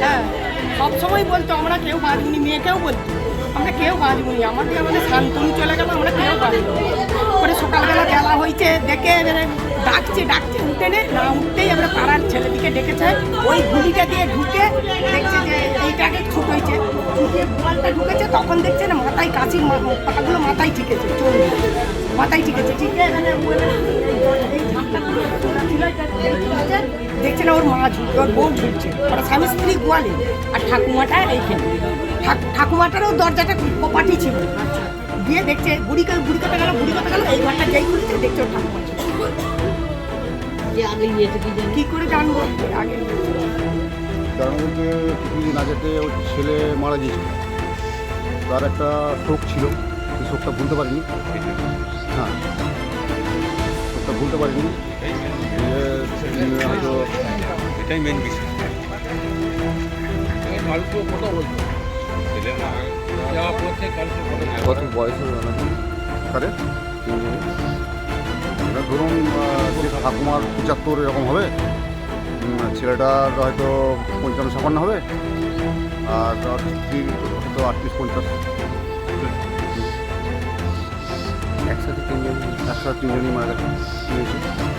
হ্যাঁ সবসময় বলতো, আমরা কেউ বাঁচবনি মেয়েকেও বলতো। আমরা কেউ বাঁচবনি আমাদের আমাদের শান্তনু চলে গেল, আমরা কেউ বাঁচবো পরে সকালবেলা বেলা হয়েছে, দেখে এবারে ডাকছে ডাকছে, উঠে নে, না উঠতেই আমরা পাড়ার ছেলেদিকে ডেকেছে। ওই গুলিটা দিয়ে ঢুকে দেখছে যে এইটাকে ছুট হয়েছে ছুটে ঢুকেছে, তখন দেখছে না মাথায় কাশির মা- পাগুলো মাথায় ঠিকেছে চোখ মাথায় ঠিকেছে, ঠিকে এখানে ও এবারে এই ঝাপটা তুলে তোলা ছিল এটা এই তুলেছে, দেখছে না ওর মা ঝুলছে ওর বউ ঝুলছে। ওরা স্বামী স্ত্রী গোয়ালে। আর ঠাকুমাটা এইখানে। ঠাক- ঠাকুমাটারও দরজাটা কপাটি ছিল। দিয়ে দেখছে বুড়ি কা- বুড়ি কথা গেল বুড়ি কথা গেল এই ঘরটা যাই খুলছে দেখছে ওর ঠাকুমা কি করে জানব? আগে কারণ বলতে কিছুদিন আগেতে ওর ছেলে মারা গিয়েছিল। তার একটা শোক ছিল। সেই শোকটা ভুলতে পারিনি। হ্যাঁ। শোকটা ভুলতে পারিনি। হয়তো এটাই মেন বিষয়। কত বয়স ধরুন ঠাকুমার পঁচাত্তর এরকম হবে ছেলেটার হয়তো পঞ্চান্ন ছাপান্ন হবে আর হয়তো আটত্রিশ পঞ্চাশ। একসাথে তিনজন একসাথে তিনজনই মারা গেছে।